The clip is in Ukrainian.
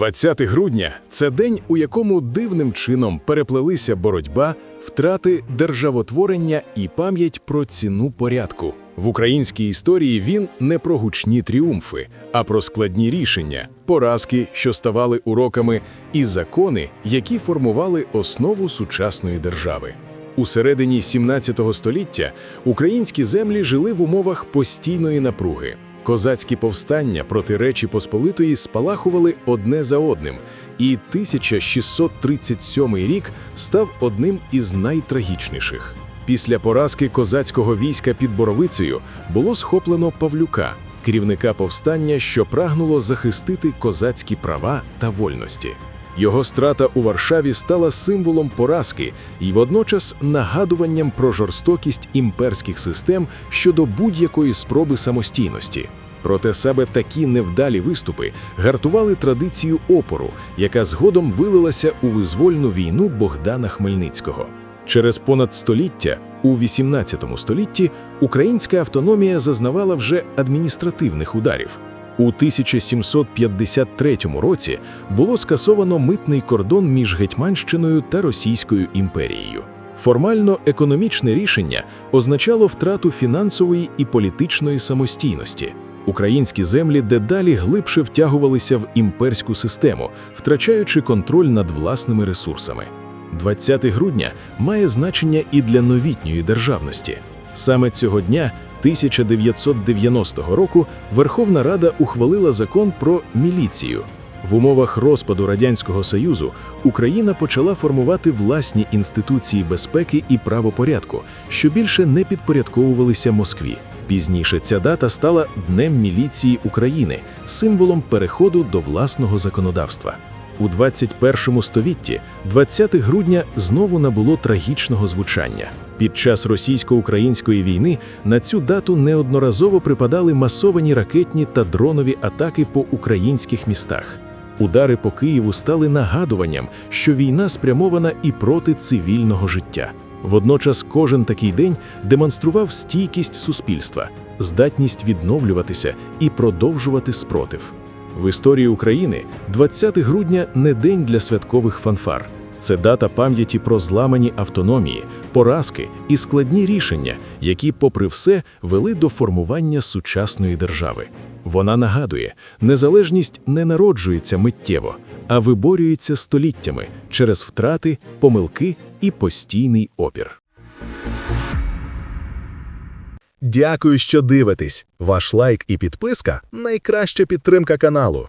20 грудня це день, у якому дивним чином переплелися боротьба, втрати державотворення і пам'ять про ціну порядку. В українській історії він не про гучні тріумфи, а про складні рішення, поразки, що ставали уроками, і закони, які формували основу сучасної держави. У середині 17 століття українські землі жили в умовах постійної напруги. Козацькі повстання проти Речі Посполитої спалахували одне за одним, і 1637 рік став одним із найтрагічніших. Після поразки козацького війська під Боровицею було схоплено Павлюка, керівника повстання, що прагнуло захистити козацькі права та вольності. Його страта у Варшаві стала символом поразки і водночас нагадуванням про жорстокість імперських систем щодо будь-якої спроби самостійності. Проте саме такі невдалі виступи гартували традицію опору, яка згодом вилилася у визвольну війну Богдана Хмельницького. Через понад століття, у XVIII столітті, українська автономія зазнавала вже адміністративних ударів. У 1753 році було скасовано митний кордон між Гетьманщиною та Російською імперією. Формально економічне рішення означало втрату фінансової і політичної самостійності. Українські землі дедалі глибше втягувалися в імперську систему, втрачаючи контроль над власними ресурсами. 20 грудня має значення і для новітньої державності. Саме цього дня 1990 року Верховна Рада ухвалила закон про міліцію. В умовах розпаду Радянського Союзу Україна почала формувати власні інституції безпеки і правопорядку, що більше не підпорядковувалися Москві. Пізніше ця дата стала Днем міліції України, символом переходу до власного законодавства. У 21 столітті 20 грудня знову набуло трагічного звучання. Під час російсько-української війни на цю дату неодноразово припадали масовані ракетні та дронові атаки по українських містах. Удари по Києву стали нагадуванням, що війна спрямована і проти цивільного життя. Водночас кожен такий день демонстрував стійкість суспільства, здатність відновлюватися і продовжувати спротив. В історії України 20 грудня не день для святкових фанфар. Це дата пам'яті про зламані автономії, поразки і складні рішення, які, попри все, вели до формування сучасної держави. Вона нагадує, незалежність не народжується миттєво, а виборюється століттями через втрати, помилки і постійний опір. Дякую, що дивитесь. Ваш лайк і підписка найкраща підтримка каналу.